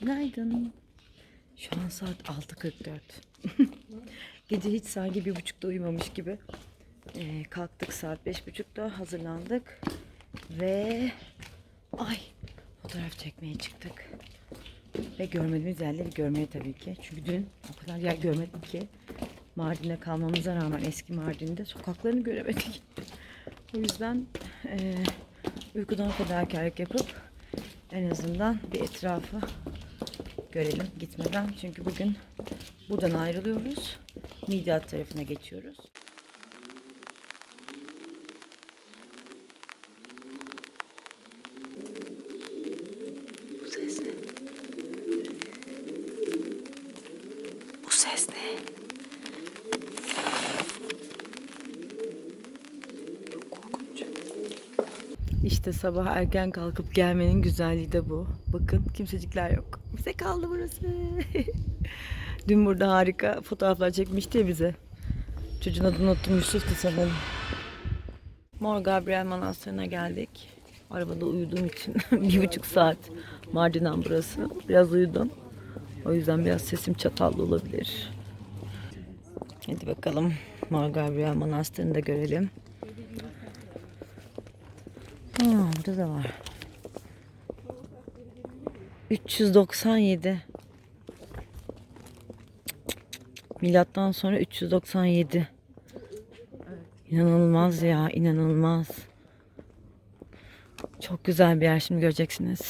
Günaydın. Şu an saat 6.44. Gece hiç sanki bir buçukta uyumamış gibi. Ee, kalktık saat beş buçukta hazırlandık. Ve ay fotoğraf çekmeye çıktık. Ve görmediğimiz yerleri görmeye tabii ki. Çünkü dün o kadar yer görmedik ki. Mardin'de kalmamıza rağmen eski Mardin'de sokaklarını göremedik. O yüzden eee uykudan fedakarlık yapıp en azından bir etrafı görelim gitmeden. Çünkü bugün buradan ayrılıyoruz. Midyat tarafına geçiyoruz. Bu ses ne? Bu ses ne? Çok korkunç. İşte sabah erken kalkıp gelmenin güzelliği de bu. Bakın kimsecikler yok. Bize kaldı burası. Dün burada harika fotoğraflar çekmişti ya bize. Çocuğun adını unuttum Yusuf'tu sanırım. Mor Gabriel Manastırı'na geldik. Arabada uyuduğum için bir buçuk saat Mardin'den burası. Biraz uyudum. O yüzden biraz sesim çatallı olabilir. Hadi bakalım Mor Gabriel Manastırı'nı da görelim. Ha, burada da var. 397. Milattan sonra 397. İnanılmaz ya, inanılmaz. Çok güzel bir yer şimdi göreceksiniz.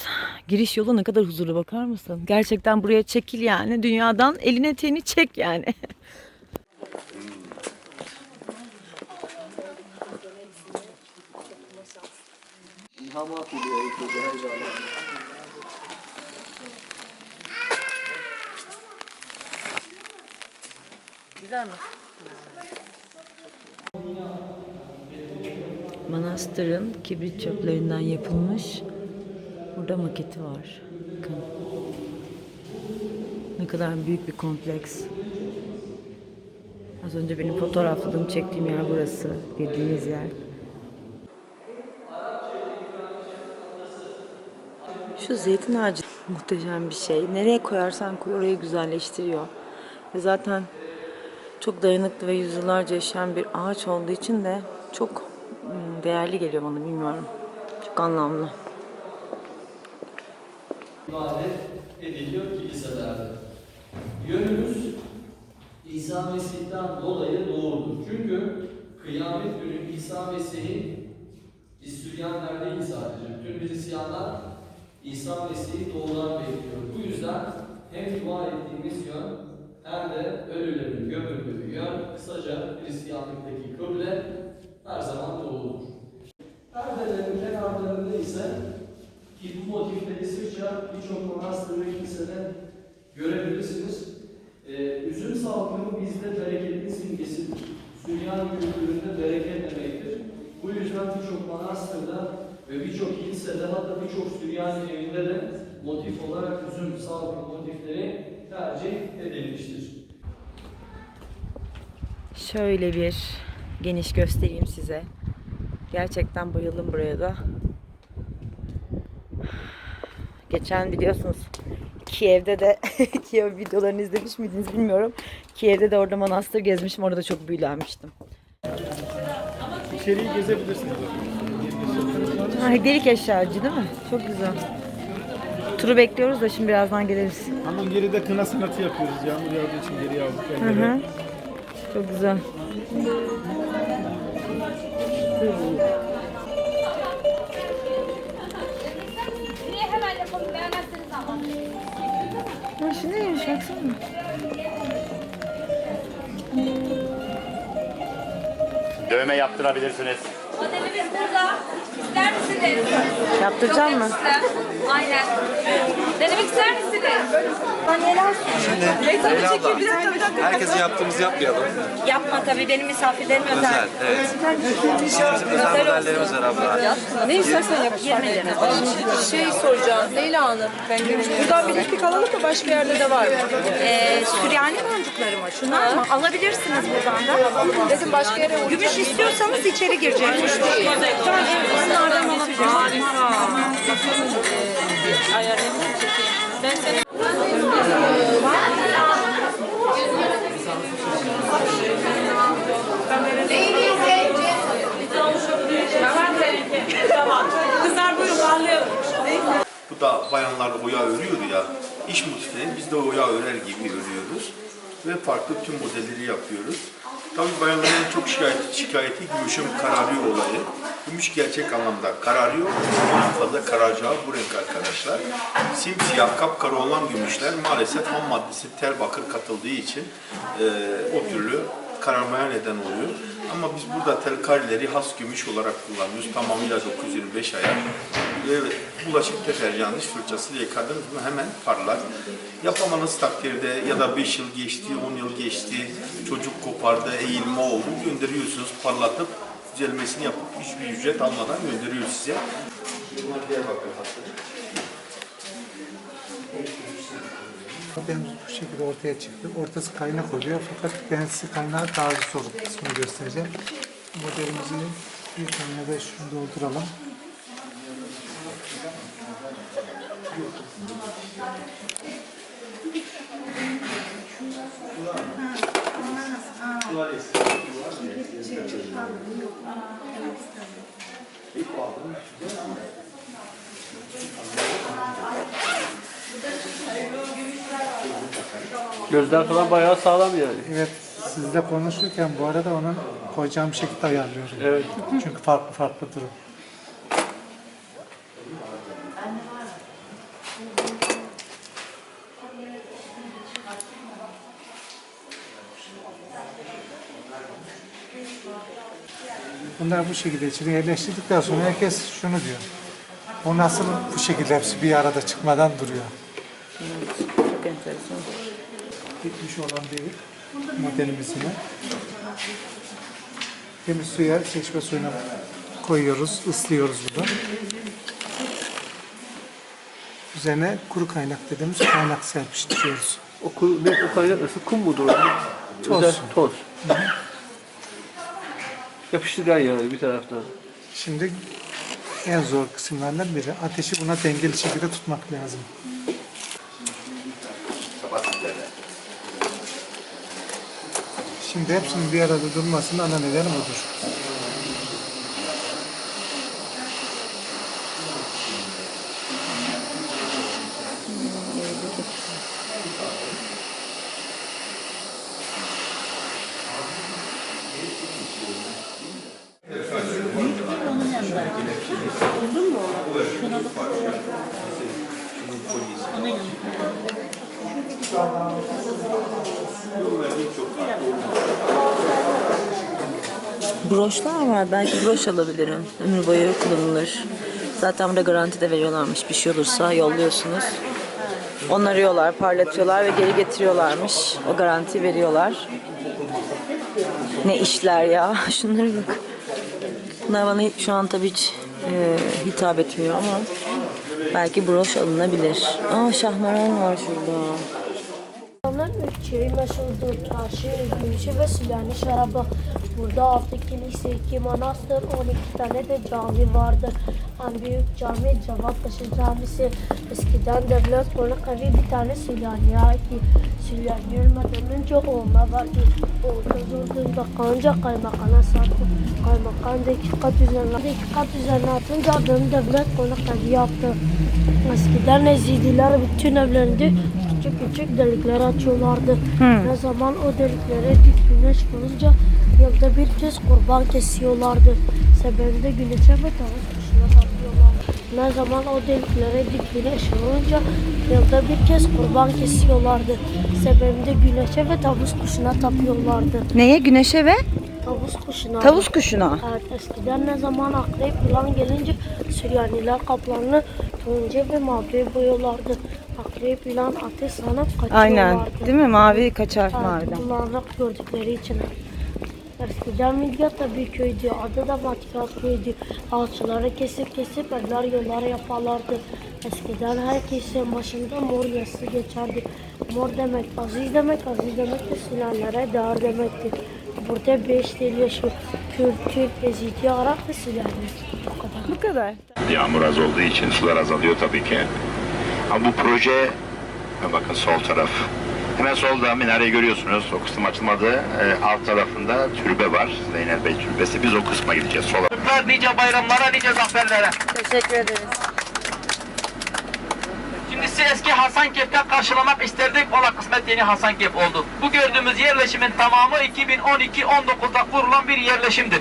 Giriş yolu ne kadar huzurlu bakar mısın? Gerçekten buraya çekil yani. Dünyadan eline teni çek yani. İlhamat ile eğitimde heyecanlar. Güzel mi? Manastırın kibrit çöplerinden yapılmış burada maketi var. Ne kadar büyük bir kompleks. Az önce benim fotoğrafladığım, çektiğim yer burası. Bildiğiniz yer. Şu zeytin ağacı muhteşem bir şey. Nereye koyarsan koy orayı güzelleştiriyor. Zaten çok dayanıklı ve yüzyıllarca yaşayan bir ağaç olduğu için de çok mm, değerli geliyor bana bilmiyorum. Çok anlamlı. ibadet ediliyor kiliselerde. Yönümüz İsa Mesih'ten dolayı doğrudur. Çünkü kıyamet günü İsa Mesih'in biz değil sadece. Bütün Hristiyanlar İsa Mesih'i doğudan bekliyor. Bu yüzden hem dua ettiğimiz yön hem de ölülerin gömüldüğü yön kısaca Hristiyanlıktaki kıble her zaman doğudur. Perdelerin kenarlarında ise ki bu motifleri sıkça birçok manastır ve kilisede görebilirsiniz. Ee, üzüm salkımı bizde bereketin simgesidir. Süryani kültüründe bereket demektir. Bu yüzden birçok manastırda ve birçok kilisede hatta birçok Süryani evinde de motif olarak üzüm salkım motifleri tercih edilmiştir. Şöyle bir geniş göstereyim size. Gerçekten bayıldım buraya da. Geçen biliyorsunuz Kiev'de de Kiev videolarını izlemiş miydiniz bilmiyorum. Kiev'de de orada manastır gezmişim. Orada çok büyülenmiştim. İçeriği gezebilirsiniz. Ay, delik eşyacı değil mi? Çok güzel. Turu bekliyoruz da şimdi birazdan geliriz. Ama geride kına sanatı yapıyoruz. Yağmur yağdığı için geriye aldık Hı elleri. hı. Çok güzel. Ya şu neymiş baksana. Dövme yaptırabilirsiniz. Modelimiz burada. İster misiniz? Yaptıracak Çok mı? Aynen. Denemek ister misiniz? Herkese yaptığımızı yapmayalım. Yapma tabii benim misafirlerim özel. Özel, evet. Bizim özel modellerimiz var abla. Ne istersen yap. 20 lira. Şey soracağım Leyla Hanım. Buradan bir iplik alalım mı başka yerde de var mı? Ee, Süryani boncukları mı? Şunlar mı? Alabilirsiniz buradan da. Dedim başka yere uğrayacağım. Gümüş istiyorsanız içeri girecek. Tamam, evet, bunlardan alabilirsiniz. Ayarlayabilir miyim? Bu da bayanlar oya örüyordu ya. İş motiflerini biz de oya örer gibi örüyoruz. Ve farklı tüm modelleri yapıyoruz. Tabii bayanların çok şikayeti, şikayeti gümüşün kararıyor olayı. Gümüş gerçek anlamda kararıyor. En fazla karacağı bu renk arkadaşlar. Simsiyah, kapkara olan gümüşler maalesef ham maddesi tel bakır katıldığı için e, o türlü kararmaya neden oluyor. Ama biz burada telkarileri has gümüş olarak kullanıyoruz. Tamamıyla 925 ayar. Bulaşık deterjanı diş fırçasıyla yıkadığınız mı hemen parlar. Yapamanız takdirde ya da 5 yıl geçti, 10 yıl geçti, çocuk kopardı, eğilme oldu gönderiyorsunuz parlatıp düzelmesini yapıp hiçbir ücret almadan gönderiyor size. Modelimiz bu şekilde ortaya çıktı. Ortası kaynak oluyor fakat ben size kaynağı daha zor kısmını göstereceğim. Modelimizi bir tane de şunu dolduralım. Gözler falan bayağı sağlam yani. Evet sizle konuşurken bu arada onun koyacağım şekilde ayarlıyorum. Evet. Çünkü farklı farklı durum. Bunlar bu şekilde içine yerleştirdikten sonra herkes şunu diyor. O nasıl bu şekilde hepsi bir arada çıkmadan duruyor. Çok enteresan. bitmiş olan bir modelimizin temiz suya, çeşme suyuna koyuyoruz, ıslıyoruz bunu. Üzerine kuru kaynak dediğimiz kaynak serpiştiriyoruz. O, kuru, ne, o kaynak nasıl? Kum mudur? Toz. Özel toz. Yapıştırgan yani bir taraftan. Şimdi en zor kısımlardan biri. Ateşi buna dengeli şekilde tutmak lazım. Şimdi hepsinin bir arada durmasının ana nedeni budur. Broşlar var. Broş alabilirim. Ömür boyu kullanılır. Zaten burada garanti de veriyorlarmış. Bir şey olursa yolluyorsunuz. Onarıyorlar, parlatıyorlar ve geri getiriyorlarmış. O garanti veriyorlar. Ne işler ya. Şunlara bak. Bunlar bana şu an tabii hiç e, hitap etmiyor ama belki broş alınabilir. Aa şahmaran var şurada. İnsanlar ülkeyi meşhurdur. Taşı, gümüşü ve Süleymani şarabı. Burada altı kilise, iki manastır, 12 tane de cami vardır. En büyük cami Cevatpaşa Camisi. Eskiden devlet konak evi bir tane Süleymani'ye aitti. Süleymani ölmeden önce olma vardı. Oldu durduğunda kanca kaymakana sattı. Kaymakam da iki kat üzerine, iki kat üzerine atınca adını devlet konak evi yaptı. Eskiden Ezidiler bütün evlerinde küçük küçük delikler açıyorlardı. Ne zaman o deliklere güneş vurunca yılda bir kez kurban kesiyorlardı. Sebebi de güneşe ve tavuk kuşuna tapıyorlar. Ne zaman o deliklere dik güneş vurunca yılda bir kez kurban kesiyorlardı. Sebebi de güneşe ve tavus kuşuna tapıyorlardı. Neye? Güneşe ve Tavus kuşuna. tavus kuşuna. Evet, eskiden ne zaman akrep yılan gelince Süryaniler kaplanını turuncu ve mavi boyuyorlardı. Akrep yılan ateş sanıp kaçıyorlardı. Aynen. Değil mi? Mavi kaçar Evet, maviden. Kullanıp gördükleri için. Eskiden Midyat da bir köydü. Adı da Matkaz köydü. Ağaçları kesip kesip evler yollar yaparlardı. Eskiden herkesin başında mor yası geçerdi. Mor demek aziz demek, aziz demek de Sülalelere değer demekti. Burada beş dil yaşıyor. Kürt, Türk, Ezidi, Arap ve Sülale. Bu kadar. Bu kadar. Yağmur az olduğu için sular azalıyor tabii ki. Ama bu proje bakın sol taraf. Hemen solda minareyi görüyorsunuz. O kısım açılmadı. Ee, alt tarafında türbe var. Zeynel Bey türbesi. Biz o kısma gideceğiz. Sola. Nice bayramlara, nice zaferlere. Teşekkür ederiz. Şimdi sizi eski Hasankeyf'te karşılamak isterdik. Ola kısmet yeni Hasankeyf oldu. Bu gördüğümüz yerleşimin tamamı 2012-19'da kurulan bir yerleşimdir.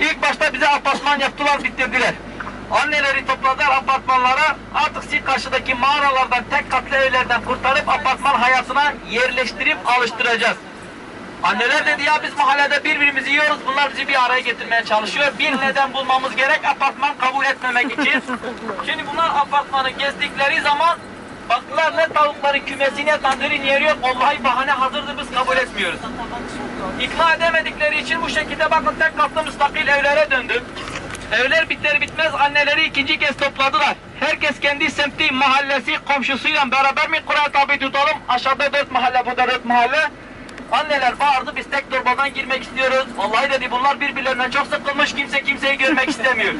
İlk başta bize apartman yaptılar, bitirdiler. Anneleri topladılar apartmanlara. Artık sizi karşıdaki mağaralardan, tek katlı evlerden kurtarıp apartman hayatına yerleştirip alıştıracağız. Anneler dedi ya biz mahallede birbirimizi yiyoruz. Bunlar bizi bir araya getirmeye çalışıyor. Bir neden bulmamız gerek apartman kabul etmemek için. Şimdi bunlar apartmanı gezdikleri zaman baktılar ne tavukların kümesi ne tandırın yeri yok. Vallahi bahane hazırdı biz kabul etmiyoruz. İkna edemedikleri için bu şekilde bakın tek katlı müstakil evlere döndü. Evler biter bitmez anneleri ikinci kez topladılar. Herkes kendi semti, mahallesi, komşusuyla beraber mi kural tabi tutalım? Aşağıda dört mahalle, burada dört mahalle. Anneler bağırdı biz tek torbadan girmek istiyoruz. Vallahi dedi bunlar birbirlerinden çok sıkılmış kimse kimseyi görmek istemiyor.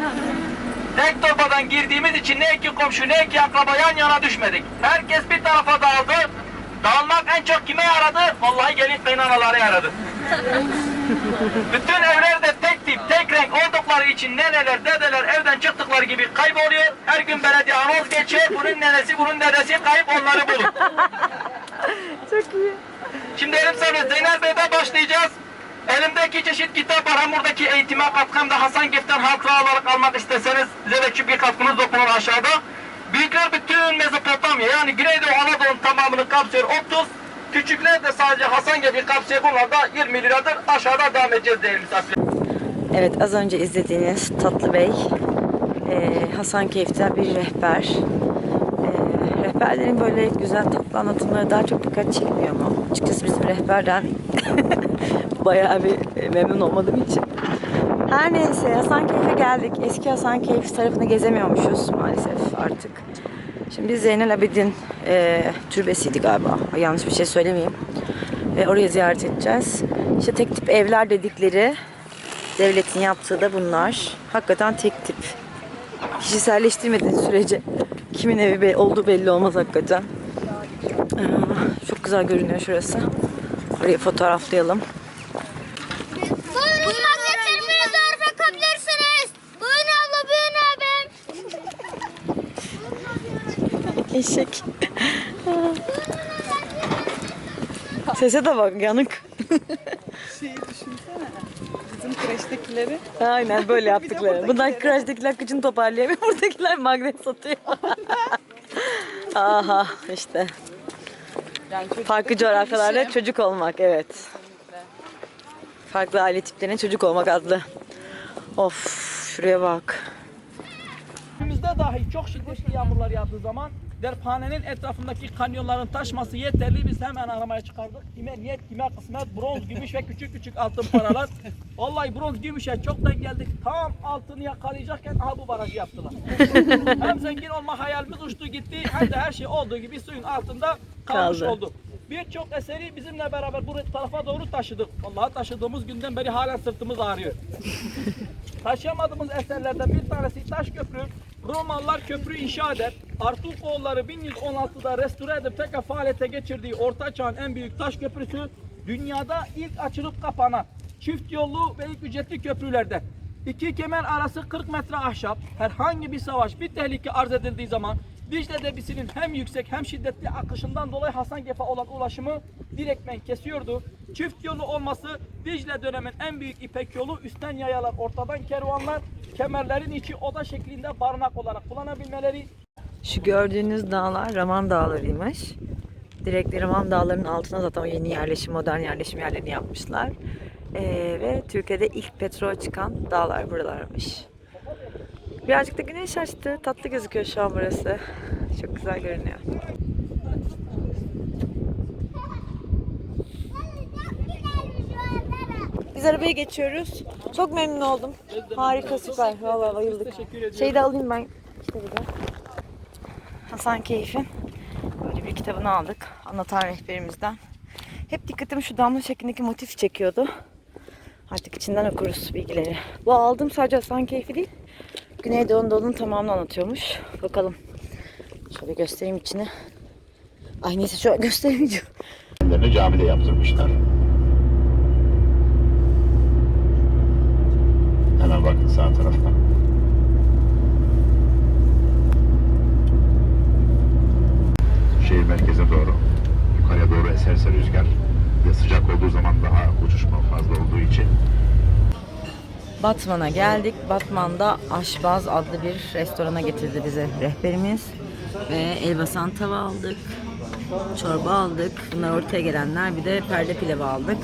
Tek torbadan girdiğimiz için ne iki komşu ne iki akraba yan yana düşmedik. Herkes bir tarafa dağıldı. Dağılmak en çok kime yaradı? Vallahi gelin kaynanaları yaradı. Bütün evler de tek tip, tek renk oldukları için neneler, dedeler evden çıktıkları gibi kayboluyor. Her gün belediye anons geçiyor. Bunun nenesi, bunun dedesi kayıp onları bulun. Çok iyi. Şimdi elim sana Zeynel Bey'de başlayacağız. Elimde iki çeşit kitap var. Hem buradaki eğitime katkı hem de Hasan Gif'ten hatıra olarak almak isteseniz size de küçük bir katkınız dokunur aşağıda. Büyükler bütün Mezopotamya yani Güneydoğu Anadolu'nun tamamını kapsıyor 30. Küçükler de sadece Hasan Gif'i kapsıyor. Bunlar da 20 liradır. Aşağıda devam edeceğiz değerli misafirler. Evet az önce izlediğiniz Tatlı Bey eee Hasankeyf'te bir rehber. Eee, rehberlerin böyle güzel tatlı anlatımları daha çok dikkat çekmiyor mu? Açıkçası bizim rehberden bayağı bir e, memnun olmadığım için. Her neyse Hasankeyf'e geldik. Eski Hasankeyf tarafını gezemiyormuşuz maalesef artık. Şimdi biz Zeynel Abidin eee türbesiydi galiba. Yanlış bir şey söylemeyeyim. Ve orayı ziyaret edeceğiz. İşte tek tip evler dedikleri devletin yaptığı da bunlar. Hakikaten tek tip. Kişiselleştirmediğin sürece kimin evi be- olduğu belli olmaz hakikaten. Aa, Çok güzel görünüyor şurası. Burayı fotoğraflayalım. Buyurun magnetlerimi zarf bakabilirsiniz. Buyurun abla buyurun abim. Eşek. Sese de bak yanık. Şeyi düşünsene. Bizim kreştekileri. Aynen böyle yaptıkları. Bunlar crash'takiler kıçını toparlayamıyor. Buradakiler magnet satıyor. Aha işte. Yani Farklı coğrafyalarda çocuk olmak evet. Farklı aile tiplerine çocuk olmak adlı. Of şuraya bak. Günümüzde dahi çok şiddetli yağmurlar yağdığı zaman derphanenin etrafındaki kanyonların taşması yeterli. Biz hemen aramaya çıkardık. Kime niyet, kime kısmet, bronz, gümüş ve küçük küçük altın paralar. Vallahi bronz, gümüşe çoktan geldik. Tam altını yakalayacakken aha bu barajı yaptılar. hem zengin olma hayalimiz uçtu gitti hem de her şey olduğu gibi suyun altında kalmış Kaldı. oldu. Birçok eseri bizimle beraber bu tarafa doğru taşıdık. Vallahi taşıdığımız günden beri hala sırtımız ağrıyor. Taşıyamadığımız eserlerden bir tanesi taş köprü. Romalılar köprü inşa eder. Artukoğulları 1116'da restore edip tekrar faaliyete geçirdiği Orta Çağ'ın en büyük taş köprüsü dünyada ilk açılıp kapanan çift yollu ve ilk ücretli köprülerden. İki kemer arası 40 metre ahşap. Herhangi bir savaş, bir tehlike arz edildiği zaman Dicle Debisi'nin hem yüksek hem şiddetli akışından dolayı Hasankeyf'e olan ulaşımı direktmen kesiyordu. Çift yolu olması Dicle dönemin en büyük ipek yolu üstten yayalar, ortadan kervanlar, kemerlerin içi oda şeklinde barınak olarak kullanabilmeleri Şu gördüğünüz dağlar Raman Dağları'ymış. Direkt Raman Dağları'nın altına zaten o yeni yerleşim, modern yerleşim yerlerini yapmışlar. Ee, ve Türkiye'de ilk petrol çıkan dağlar buralarmış. Birazcık da güneş açtı. Tatlı gözüküyor şu an burası. Çok güzel görünüyor. Biz arabaya geçiyoruz. Çok memnun oldum. Harika süper. Vallahi bayıldık. Şeyi de alayım ben kitabı. Hasan Keyif'in böyle bir kitabını aldık. Anlatan rehberimizden. Hep dikkatimi şu damla şeklindeki motif çekiyordu. Artık içinden okuruz bilgileri. Bu aldığım sadece Hasan Keyfi değil. Güneydoğu Anadolu'nun tamamını anlatıyormuş. Bakalım. Şöyle göstereyim içini. Ay neyse şu an gösteremeyeceğim. Camide yaptırmışlar. Hemen bakın sağ taraftan. Şehir merkeze doğru, yukarıya doğru eserse rüzgar ve sıcak olduğu zaman daha uçuşma fazla olduğu için Batman'a geldik. Batman'da Aşbaz adlı bir restorana getirdi bizi rehberimiz. Ve elbasan tava aldık. Çorba aldık. Bunlar ortaya gelenler. Bir de perde pilavı aldık.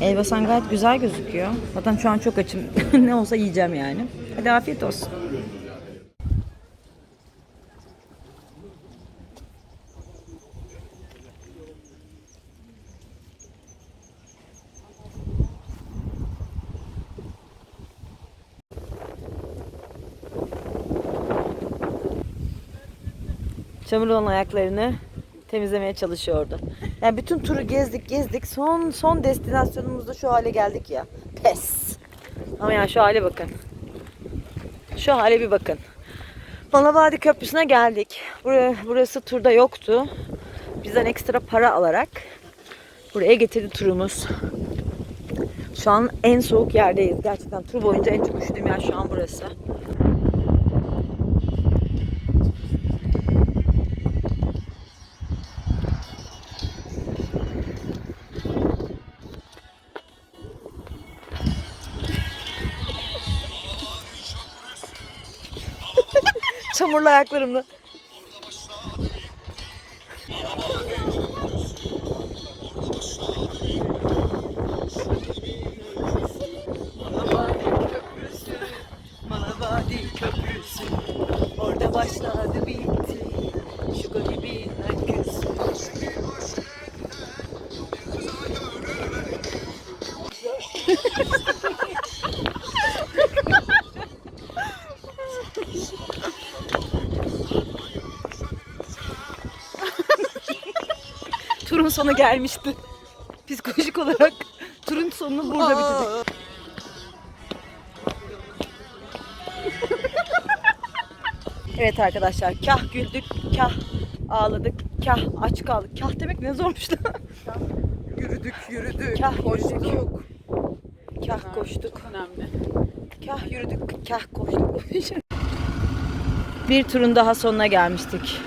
Elbasan gayet güzel gözüküyor. Zaten şu an çok açım. ne olsa yiyeceğim yani. Hadi afiyet olsun. Çamur olan ayaklarını temizlemeye çalışıyordu. Yani bütün turu gezdik gezdik. Son son destinasyonumuzda şu hale geldik ya. Pes. Ama ya şu hale bakın. Şu hale bir bakın. Malavadi Köprüsü'ne geldik. Buraya, burası turda yoktu. Bizden ekstra para alarak buraya getirdi turumuz. Şu an en soğuk yerdeyiz. Gerçekten tur boyunca en çok üşüdüğüm yer şu an burası. ഇഷ്ടമുള്ള ആക്ടർ ഒന്ന് Turun sonu gelmişti. Psikolojik olarak turun sonunu burada bitirdik. Evet arkadaşlar kah güldük, kah ağladık, kah aç kaldık. Kah demek ne zormuş lan. Yürüdük yürüdük. Kah Koştuk. Kah koştuk. Önemli. Kah yürüdük, kah koştuk. Bir turun daha sonuna gelmiştik.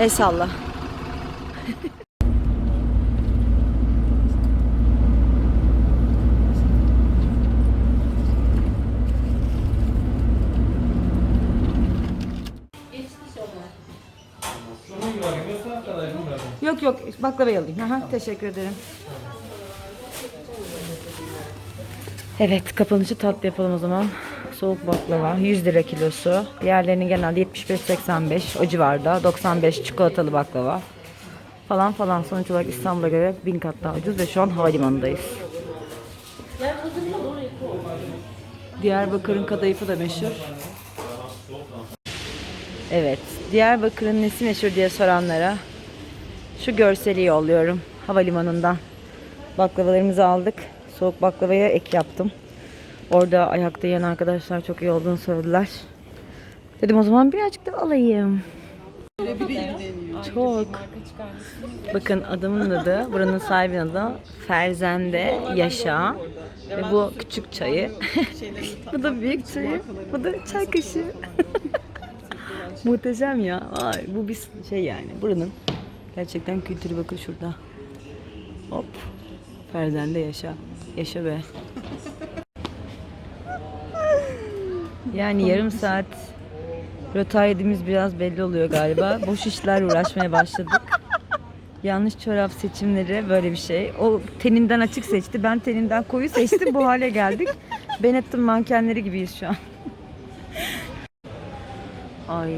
El Yok baklavayı alayım. Aha, teşekkür ederim. Evet kapanışı tatlı yapalım o zaman. Soğuk baklava 100 lira kilosu. Diğerlerinin genelde 75-85 o civarda. 95 çikolatalı baklava falan falan. Sonuç olarak İstanbul'a göre bin kat daha ucuz ve şu an havalimanındayız. Diyarbakır'ın kadayıfı da meşhur. Evet. Diyarbakır'ın nesi meşhur diye soranlara şu görseli yolluyorum havalimanından. Baklavalarımızı aldık. Soğuk baklavaya ek yaptım. Orada ayakta yiyen arkadaşlar çok iyi olduğunu söylediler. Dedim o zaman birazcık da alayım. Çok. Bakın adamın adı, buranın sahibinin adı Ferzende Yaşa. Ve bu küçük çayı. bu da büyük çayı. Bu da çay kaşığı. Muhteşem ya. Vay, bu bir şey yani. Buranın gerçekten kültürü bakın şurada. Hop. Ferzende yaşa. Yaşa be. Yani yarım saat rötar yediğimiz biraz belli oluyor galiba. Boş işlerle uğraşmaya başladık. Yanlış çorap seçimleri böyle bir şey. O teninden açık seçti. Ben teninden koyu seçtim. Bu hale geldik. Benetton mankenleri gibiyiz şu an. Ay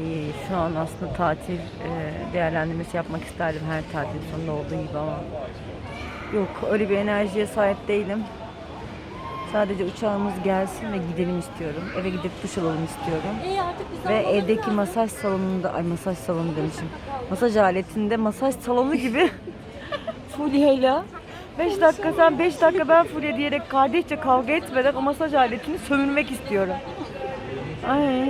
şu an aslında tatil e, değerlendirmesi yapmak isterdim her tatil sonunda olduğu gibi ama yok öyle bir enerjiye sahip değilim. Sadece uçağımız gelsin ve gidelim istiyorum. Eve gidip duş alalım istiyorum. Ve evdeki masaj salonunda, ay masaj salonu demişim. Masaj aletinde masaj salonu gibi Fulya'yla 5 dakika sen 5 dakika ben Fulya diyerek kardeşçe kavga etmeden o masaj aletini sömürmek istiyorum. Ay.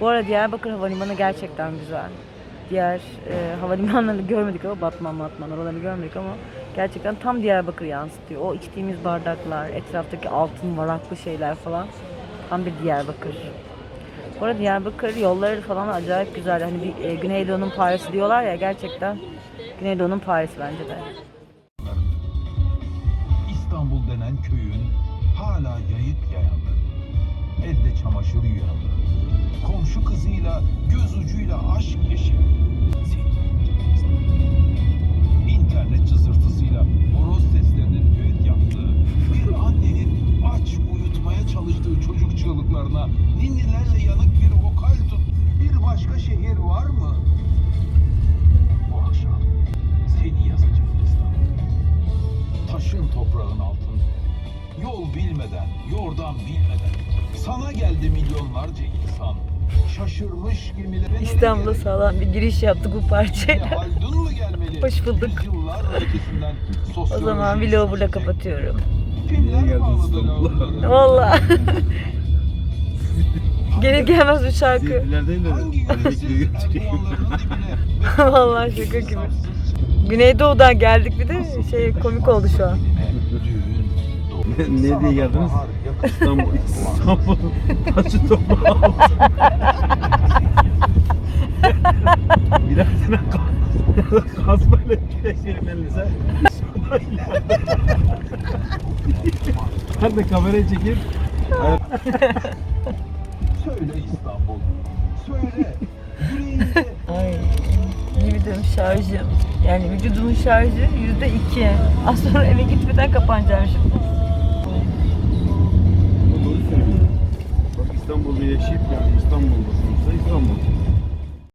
Bu arada Diyarbakır Havalimanı gerçekten güzel. Diğer e, havalimanlarını görmedik ama Batman Batman oralarını görmedik ama gerçekten tam Diyarbakır yansıtıyor. O içtiğimiz bardaklar, etraftaki altın varaklı şeyler falan tam bir Diyarbakır. Bu arada Diyarbakır yolları falan acayip güzel. Hani bir e, Güneydoğu'nun Paris'i diyorlar ya gerçekten Güneydoğu'nun Paris'i bence de. İstanbul denen köyün hala yayık yayanları, elde çamaşır yuyanları, komşu kızıyla göz ucuyla aşk yaşayan, internet cızırtısıyla İstanbul'a sağlam bir giriş yaptık bu parçayla. Hoş bulduk. O zaman vlogu burada kapatıyorum. Kimler bağladı lavları? Valla. Gelir gelmez bu şarkı. Vallahi şaka gibi. Güneydoğu'dan geldik bir de şey komik oldu şu an. düğün, ne diye geldiniz? İstanbul, İstanbul taşı toprağı tane kaz- kazmayla girelim elinize. Hadi kamerayı çekeyim. Söyle İstanbul. Söyle. Yüreğinde Ay, libidim şarjım. Yani vücudumun şarjı yüzde iki. Az sonra eve gitmeden kapanacağım şimdi. Doğru söylüyorsun. Bak İstanbul'da yaşayıp yani İstanbul'da sonuçta İstanbul.